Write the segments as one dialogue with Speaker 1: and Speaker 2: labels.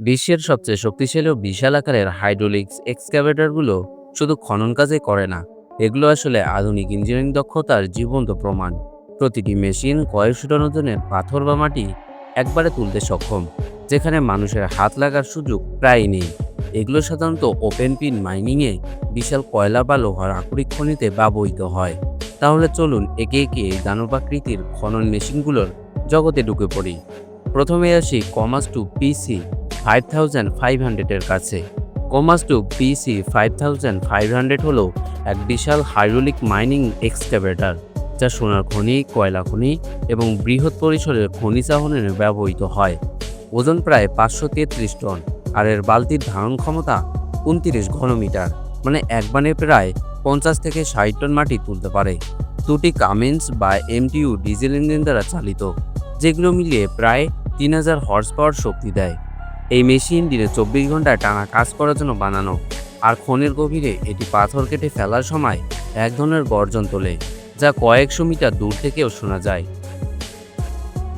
Speaker 1: বিশ্বের সবচেয়ে শক্তিশালী ও বিশাল আকারের হাইড্রোলিক্স এক্সকাভেটরগুলো শুধু খনন কাজে করে না, এগুলো আসলে আধুনিক ইঞ্জিনিয়ারিং দক্ষতার জীবন্ত প্রমাণ। প্রতিটি মেশিন কয়েকশো টন ওজনের পাথর বা মাটি একবারে তুলতে সক্ষম, যেখানে মানুষের হাত লাগার সুযোগ প্রায় নেই। এগুলো সাধারণত ওপেন পিন মাইনিংয়ে বিশাল কয়লা বা লোহার আকরিক খনিতে ব্যবহৃত হয়। তাহলে চলুন একে একে এই দানবাকৃতির খনন মেশিনগুলোর জগতে ঢুকে পড়ি। প্রথমে আসি Komatsu PC. Five thousand five হান্ড্রেডের কাছে। Komatsu PC five thousand five hundred হলো এক বিশাল হাইড্রোলিক মাইনিং এক্সকাভেটর যা সোনার খনি, কয়লা খনি এবং বৃহৎ পরিসরের খনি চাহনের ব্যবহৃত হয়। ওজন প্রায় পাঁচশো তেত্রিশ টন আর এর বালতির ধারণ ক্ষমতা উনত্রিশ ঘনমিটার মানে এক বানে প্রায় পঞ্চাশ থেকে ষাট টন মাটি তুলতে পারে। দুটি কামিন্স বা এমটিইউ ডিজেল ইঞ্জিন দ্বারা চালিত, যেগুলো মিলিয়ে প্রায় তিন হাজার হর্স পাওয়ার শক্তি দেয়। এই মেশিন দিনে চব্বিশ ঘণ্টা টানা কাজ করার জন্য বানানো। আর খনির গভীরে এটি পাথর কেটে ফেলার সময় এক ধরনের গর্জন তোলে, যা কয়েকশো মিটার দূর থেকেও শোনা যায়।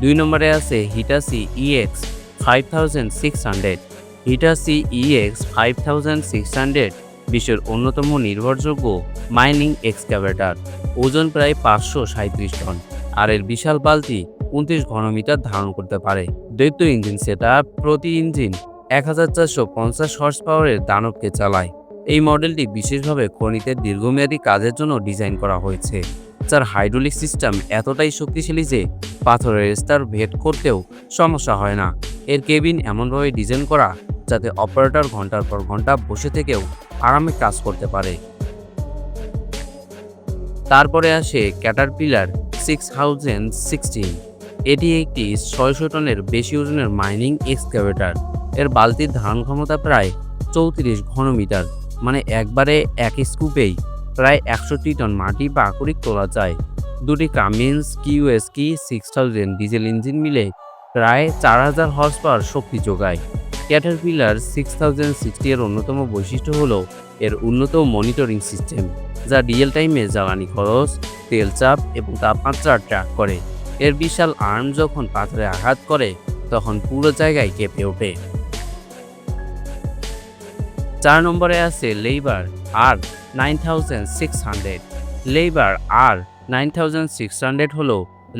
Speaker 1: দুই নম্বরে আছে Hitachi EX five thousand six hundred Hitachi EX five thousand six hundred বিশ্বের অন্যতম নির্ভরযোগ্য মাইনিং এক্সকাভেটর ওজন প্রায় পাঁচশো সাঁত্রিশ টন। আর এর বিশাল বালতি উনত্রিশ ঘনমিটার ধারণ করতে পারে। দৈত্য ইঞ্জিন সেটা প্রতি ইঞ্জিন এক হাজার চারশো পঞ্চাশ হর্স পাওয়ারের দানবকে চালায়। এই মডেলটি বিশেষভাবে খনিতে দীর্ঘমেয়াদী কাজের জন্য ডিজাইন করা হয়েছে, যার হাইড্রোলিক সিস্টেম এতটাই শক্তিশালী যে পাথরের স্তর ভেদ করতেও সমস্যা হয় না। এর কেবিন এমনভাবে ডিজাইন করা যাতে অপারেটর ঘণ্টার পর ঘণ্টা বসে থেকেও আরামে কাজ করতে পারে। তারপরে আসে ক্যাটারপিলার সিক্স থাউজেন্ড সিক্সটিন। এটি একটি ছয়শো টনের বেশি ওজনের মাইনিং এক্সকাভেটর এর বালতির ধারণ ক্ষমতা প্রায় চৌত্রিশ ঘনমিটার মানে একবারে এক স্কুপেই প্রায় একষট্টি টন মাটি বা আকরিক তোলা যায়। দুটি Cummins QSK six thousand diesel engine মিলে প্রায় চার হাজার হর্স পাওয়ার শক্তি যোগায়। ক্যাটারপিলার সিক্স থাউজেন্ড সিক্সটি এর অন্যতম বৈশিষ্ট্য হল এর উন্নত মনিটরিং সিস্টেম যা রিয়েল টাইমে জ্বালানি খরচ, তেল চাপ এবং তাপমাত্রা ট্র্যাক করে। এর বিশাল আর্ম যখন পাথরে আঘাত করে, তখন পুরো জায়গায় কেঁপে ওঠে। চার নম্বরে আছে labour R nine thousand six hundred. Labour R nine thousand six hundred হলো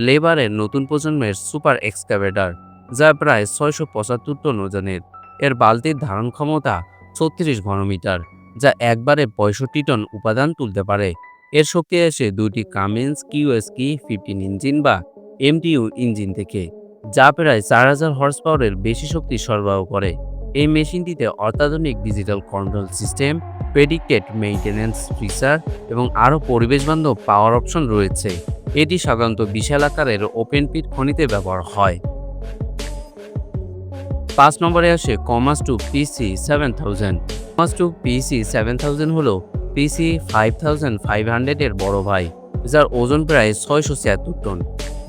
Speaker 1: লেবারের নতুন প্রজন্মের সুপার এক্সকাভেটর যা প্রায় ছয়শো পঁচাত্তর টন ওজনের। এর বালতির ধারণ ক্ষমতা ছত্রিশ ঘনমিটার, যা একবারে পঁয়ষট্টি টন উপাদান তুলতে পারে। এর শক্তি আসে দুইটি কামিন্স কিউএসকি ফিফটিন ইঞ্জিন বা এমটিইউ ইঞ্জিন থেকে, যা প্রায় চার হাজার হর্স পাওয়ারের বেশি শক্তি সরবরাহ করে। এই মেশিনটিতে অত্যাধুনিক digital control system predicted maintenance feature এবং আরও পরিবেশবান্ধব পাওয়ার অপশন রয়েছে। এটি সাধারণত বিশাল আকারের ওপেন পিট খনিতে ব্যবহার হয়। পাঁচ নম্বরে আসে Komatsu PC seven thousand Komatsu PC seven thousand হল পিসি ফাইভ থাউজেন্ড ফাইভ হান্ড্রেডের বড় ভাই, যার ওজন প্রায় ছয়শো ছিয়াত্তর টন।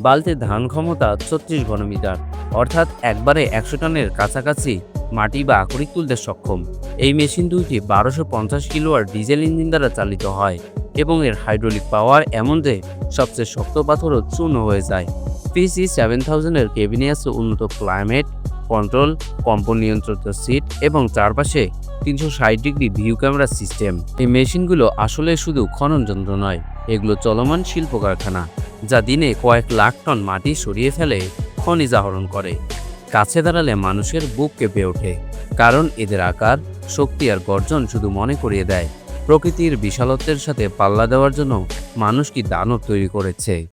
Speaker 1: বালতির ধারণ ক্ষমতা ছত্রিশ ঘনমিটার, অর্থাৎ একবারে একশো টনের কাছাকাছি মাটি বা আকরিক তুলতে সক্ষম। এই মেশিন দুইটি বারোশো পঞ্চাশ কিলোয়ার ডিজেল ইঞ্জিন দ্বারা চালিত হয় এবং এর হাইড্রোলিক পাওয়ার এমন যে সবচেয়ে শক্ত পাথরও চূর্ণ হয়ে যায়। পিসি সেভেন থাউজেন্ডের কেবিনে আছে উন্নত ক্লাইমেট কন্ট্রোল, কম্পন নিয়ন্ত্রিত সিট এবং চারপাশে তিনশো ষাট ডিগ্রি ভিউ ক্যামেরা সিস্টেম। এই মেশিনগুলো আসলে শুধু খনন যন্ত্র নয়, এগুলো চলমান শিল্প কারখানা যা দিনে কয়েক লাখ টন মাটি সরিয়ে ফেলে খনিজ আহরণ করে। কাছে দাঁড়ালে মানুষের বুক কেঁপে ওঠে, কারণ এদের আকার, শক্তি আর গর্জন শুধু মনে করিয়ে দেয়। প্রকৃতির বিশালত্বের সাথে পাল্লা দেওয়ার জন্য মানুষ কি দানব তৈরি করেছে?